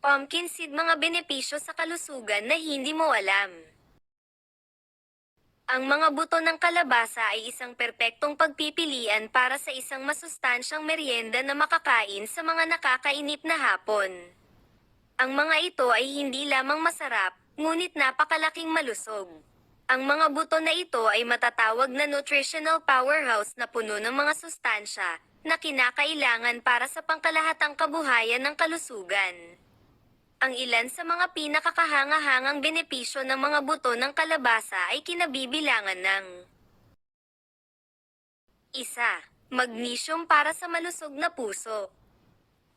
Pumpkin seed mga benepisyo sa kalusugan na hindi mo alam. Ang mga buto ng kalabasa ay isang perpektong pagpipilian para sa isang masustansyang merienda na makakain sa mga nakakainip na hapon. Ang mga ito ay hindi lamang masarap, ngunit napakalaking malusog. Ang mga buto na ito ay matatawag na nutritional powerhouse na puno ng mga sustansya na kinakailangan para sa pangkalahatang kabuhayan ng kalusugan. Ang ilan sa mga pinakakahanga-hangang benepisyo ng mga buto ng kalabasa ay kinabibilangan ng Isa, Magnesium para sa malusog na puso.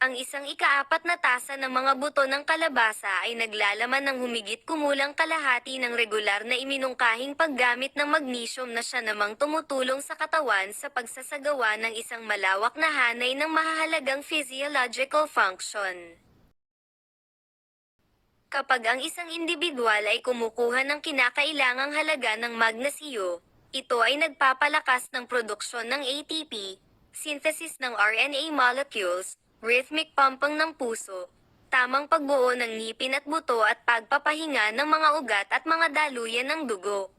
Ang isang ikaapat na tasa ng mga buto ng kalabasa ay naglalaman ng humigit kumulang kalahati ng regular na iminungkahing paggamit ng magnesium na siya namang tumutulong sa katawan sa pagsasagawa ng isang malawak na hanay ng mahahalagang physiological function. Kapag ang isang individual ay kumukuha ng kinakailangang halaga ng magnesiyo, ito ay nagpapalakas ng produksyon ng ATP, synthesis ng RNA molecules, rhythmic pumping ng puso, tamang pagbuo ng ngipin at buto at pagpapahinga ng mga ugat at mga daluyan ng dugo.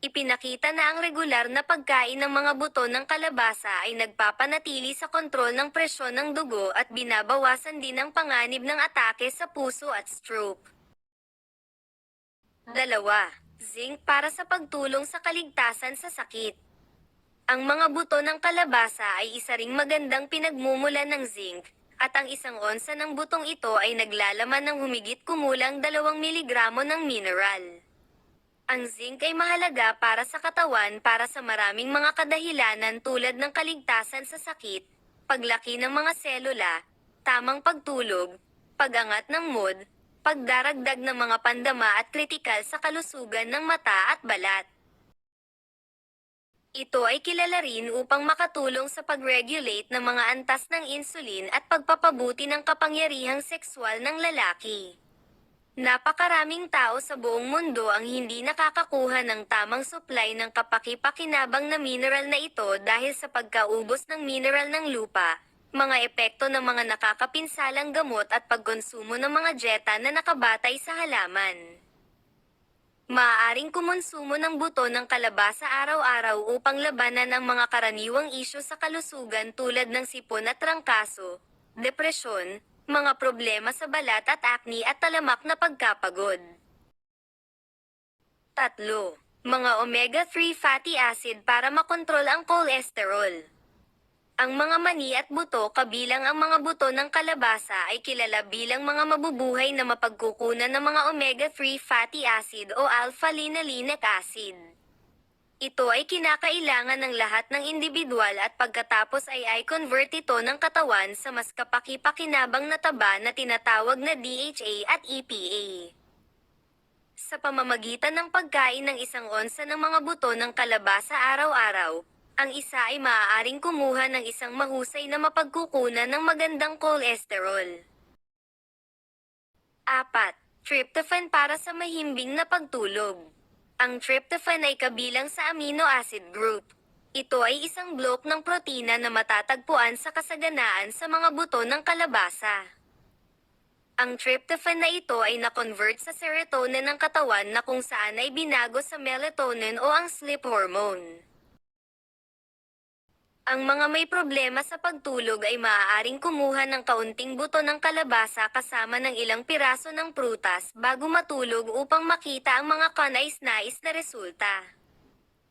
Ipinakita na ang regular na pagkain ng mga buto ng kalabasa ay nagpapanatili sa kontrol ng presyon ng dugo at binabawasan din ang panganib ng atake sa puso at stroke. Dalawa, zinc para sa pagtulong sa kaligtasan sa sakit. Ang mga buto ng kalabasa ay isa ring magandang pinagmumulan ng zinc, at ang isang onsa ng butong ito ay naglalaman ng humigit kumulang 2 miligramo ng mineral. Ang zinc ay mahalaga para sa katawan para sa maraming mga kadahilanan tulad ng kaligtasan sa sakit, paglaki ng mga selula, tamang pagtulog, pagangat ng mood, pagdaragdag ng mga pandama at kritikal sa kalusugan ng mata at balat. Ito ay kilala rin upang makatulong sa pag-regulate ng mga antas ng insulin at pagpapabuti ng kapangyarihang sexual ng lalaki. Napakaraming tao sa buong mundo ang hindi nakakakuha ng tamang supply ng kapaki-pakinabang na mineral na ito dahil sa pagkaubos ng mineral ng lupa, mga epekto ng mga nakakapinsalang gamot at pagkonsumo ng mga jeta na nakabatay sa halaman. Maaaring kumonsumo ng buto ng kalabasa araw-araw upang labanan ang mga karaniwang isyu sa kalusugan tulad ng sipon at trangkaso, depresyon, mga problema sa balat at acne at talamak na pagkapagod. Tatlo, mga omega-3 fatty acid para makontrol ang cholesterol. Ang mga mani at buto kabilang ang mga buto ng kalabasa ay kilala bilang mga mabubuhay na mapagkukunan ng mga omega-3 fatty acid o alpha-linolenic acid. Ito ay kinakailangan ng lahat ng individual at pagkatapos ay ay convert ito ng katawan sa mas kapaki-pakinabang na taba na tinatawag na DHA at EPA. Sa pamamagitan ng pagkain ng isang onsa ng mga buto ng kalabasa araw-araw, ang isa ay maaaring kumuha ng isang mahusay na mapagkukunan ng magandang cholesterol. 4. Tryptophan para sa mahimbing na pagtulog. Ang tryptophan ay kabilang sa amino acid group. Ito ay isang block ng protina na matatagpuan sa kasaganaan sa mga buto ng kalabasa. Ang tryptophan na ito ay na-convert sa serotonin ng katawan na kung saan ay binago sa melatonin o ang sleep hormone. Ang mga may problema sa pagtulog ay maaaring kumuha ng kaunting buto ng kalabasa kasama ng ilang piraso ng prutas bago matulog upang makita ang mga kanais-nais na resulta.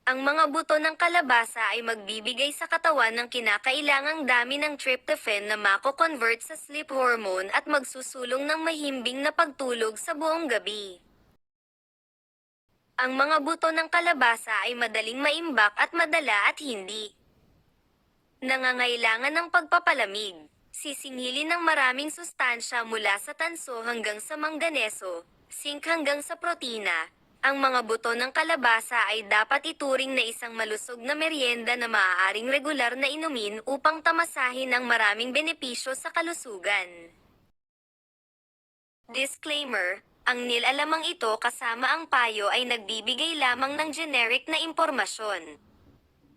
Ang mga buto ng kalabasa ay magbibigay sa katawan ng kinakailangang dami ng tryptophan na mako-convert sa sleep hormone at magsusulong ng mahimbing na pagtulog sa buong gabi. Ang mga buto ng kalabasa ay madaling maimbak at madala at hindi nangangailangan ng pagpapalamig. Sisingilin ng maraming sustansya mula sa tanso hanggang sa mangganeso, zinc hanggang sa protina. Ang mga buto ng kalabasa ay dapat ituring na isang malusog na merienda na maaaring regular na inumin upang tamasahin ang maraming benepisyo sa kalusugan. Disclaimer, ang nilalamang ito kasama ang payo ay nagbibigay lamang ng generic na impormasyon.